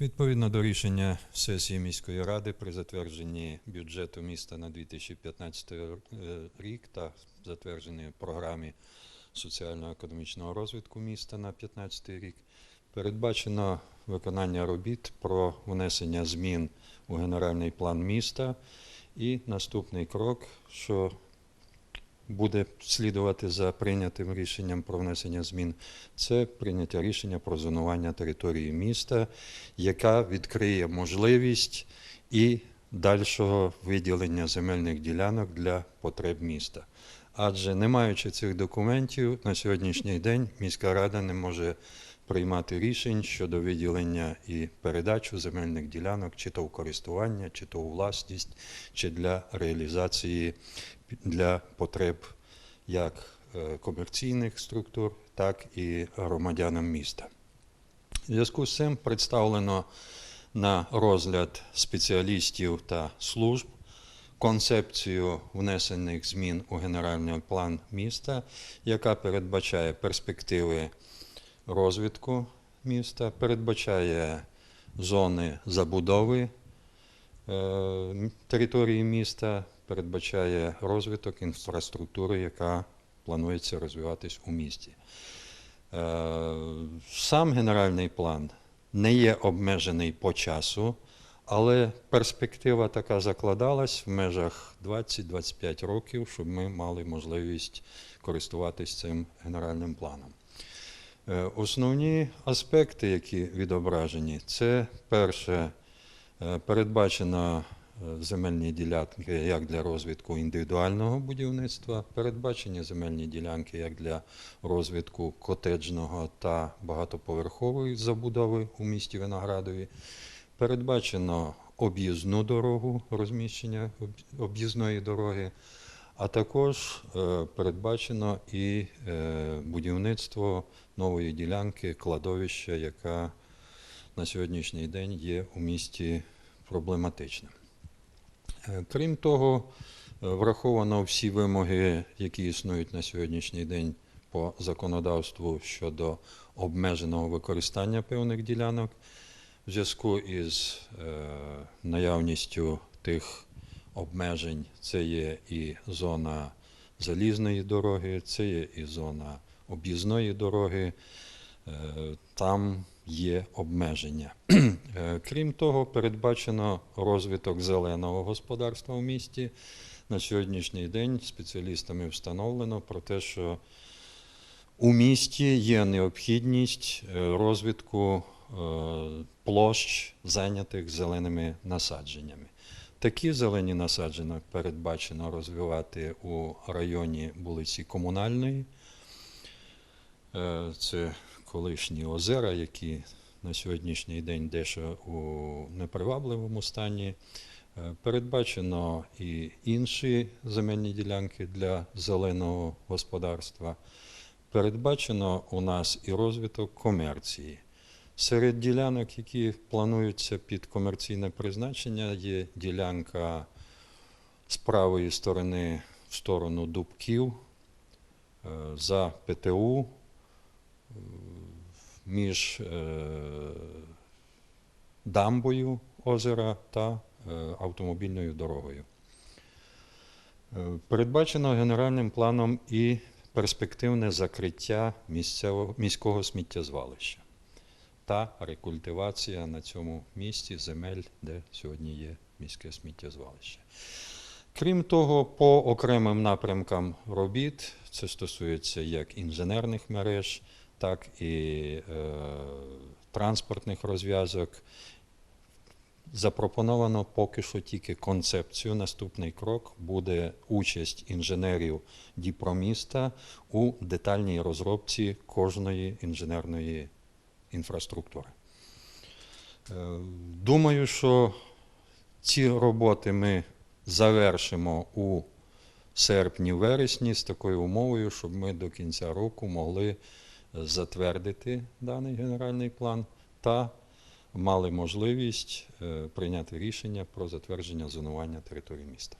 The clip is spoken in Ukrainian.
Відповідно до рішення сесії міської ради при затвердженні бюджету міста на 2015 е, рік та затвердженій програмі соціально-економічного розвитку міста на 2015 рік передбачено виконання робіт про внесення змін у генеральний план міста. І наступний крок, що буде слідувати за прийнятим рішенням про внесення змін, це прийняття рішення про зонування території міста, яка відкриє можливість і дальшого виділення земельних ділянок для потреб міста. Адже не маючи цих документів, на сьогоднішній день міська рада не може приймати рішень щодо виділення і передачу земельних ділянок, чи то в користування, чи то у власність, чи для реалізації для потреб як е, комерційних структур, так і громадянам міста. В зв'язку з цим представлено на розгляд спеціалістів та служб концепцію внесених змін у генеральний план міста, яка передбачає перспективи розвитку міста, передбачає зони забудови е, території міста, передбачає розвиток інфраструктури, яка планується розвиватись у місті. Е, Сам генеральний план не є обмежений по часу, але перспектива така закладалась в межах 20-25 років, щоб ми мали можливість користуватись цим генеральним планом. Е, Основні аспекти, які відображені, це перше, е, передбачено е, земельні ділянки як для розвитку індивідуального будівництва, передбачені земельні ділянки як для розвитку котеджного та багатоповерхової забудови у місті Виноградові. Передбачено об'їзну дорогу, розміщення об'їзної дороги, а також е, передбачено і е, будівництво нової ділянки кладовища, яка на сьогоднішній день є у місті проблематичним. Е, Крім того, враховано всі вимоги, які існують на сьогоднішній день по законодавству щодо обмеженого використання певних ділянок в зв'язку із наявністю тих обмежень. Це є і зона залізної дороги, це є і зона об'їзної дороги. Е, Там є обмеження. Е, Крім того, передбачено розвиток зеленого господарства в місті. На сьогоднішній день спеціалістами встановлено про те, що у місті є необхідність е, розвитку площ, зайнятих зеленими насадженнями. Такі зелені насадження передбачено розвивати у районі вулиці Комунальної. Е, Це колишні озера, які на сьогоднішній день дещо у непривабливому стані. Е, Передбачено і інші земельні ділянки для зеленого господарства. Передбачено у нас і розвиток комерції. Серед ділянок, які плануються під комерційне призначення, є ділянка з правої сторони в сторону Дубків е, за ПТУ е, між е, дамбою озера та автомобільною дорогою. Передбачено генеральним планом і перспективне закриття міського сміттєзвалища та рекультивація на цьому місці земель, де сьогодні є міське сміттєзвалище. Крім того, по окремим напрямкам робіт, це стосується як інженерних мереж, так і е, транспортних розв'язок. Запропоновано поки що тільки концепцію. Наступний крок буде участь інженерів Діпроміста у детальній розробці кожної інженерної інфраструктури. Е, Думаю, що ці роботи ми завершимо у серпні-вересні з такою умовою, щоб ми до кінця року могли затвердити даний генеральний план та мали можливість е, прийняти рішення про затвердження зонування території міста.